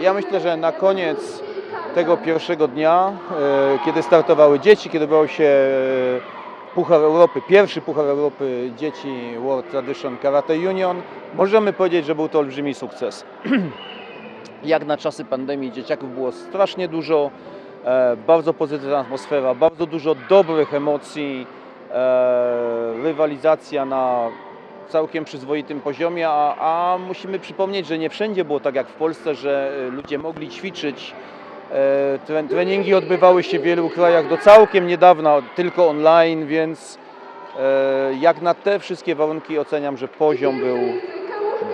ja myślę, że na koniec tego pierwszego dnia, e, kiedy startowały dzieci, kiedy odbywał się e, Puchar Europy, pierwszy Puchar Europy dzieci World Tradition Karate Union, możemy powiedzieć, że był to olbrzymi sukces. Jak na czasy pandemii dzieciaków było strasznie dużo, e, bardzo pozytywna atmosfera, bardzo dużo dobrych emocji, rywalizacja na całkiem przyzwoitym poziomie, a, a musimy przypomnieć, że nie wszędzie było tak jak w Polsce, że e, ludzie mogli ćwiczyć. E, tre- Treningi odbywały się w wielu krajach do całkiem niedawna tylko online, więc e, jak na te wszystkie warunki oceniam, że poziom był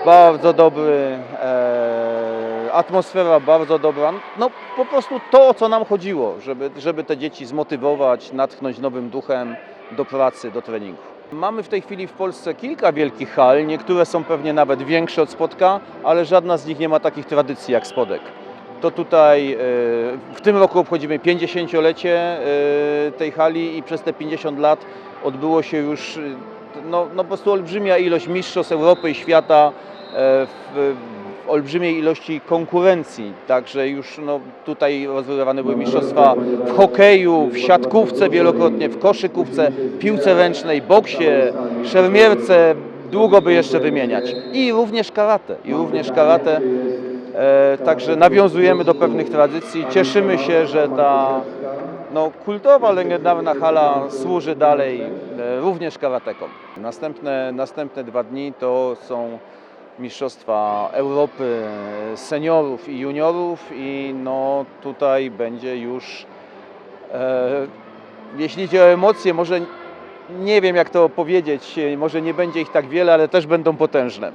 bardzo dobry, atmosfera bardzo dobra. No po prostu to, o co nam chodziło, żeby, żeby te dzieci zmotywować, natchnąć nowym duchem do pracy, do treningu. Mamy w tej chwili w Polsce kilka wielkich hal, niektóre są pewnie nawet większe od Spodka, ale żadna z nich nie ma takich tradycji jak Spodek. To tutaj e, w tym roku obchodzimy 50-lecie e, tej hali i przez te 50 lat odbyło się już e, no, no po prostu olbrzymia ilość mistrzostw Europy i świata w, olbrzymiej ilości konkurencji. Także już no, tutaj rozgrywane były mistrzostwa w hokeju, w siatkówce wielokrotnie, w koszykówce, piłce ręcznej, boksie, szermierce, długo by jeszcze wymieniać. I również karate, i również karate. E, także nawiązujemy do pewnych tradycji. Cieszymy się, że ta no, kultowa, legendarna hala służy dalej e, również karatekom. Następne, następne dwa dni to są Mistrzostwa Europy seniorów i juniorów i no tutaj będzie już, e, jeśli chodzi o emocje, może nie wiem jak to powiedzieć, może nie będzie ich tak wiele, ale też będą potężne.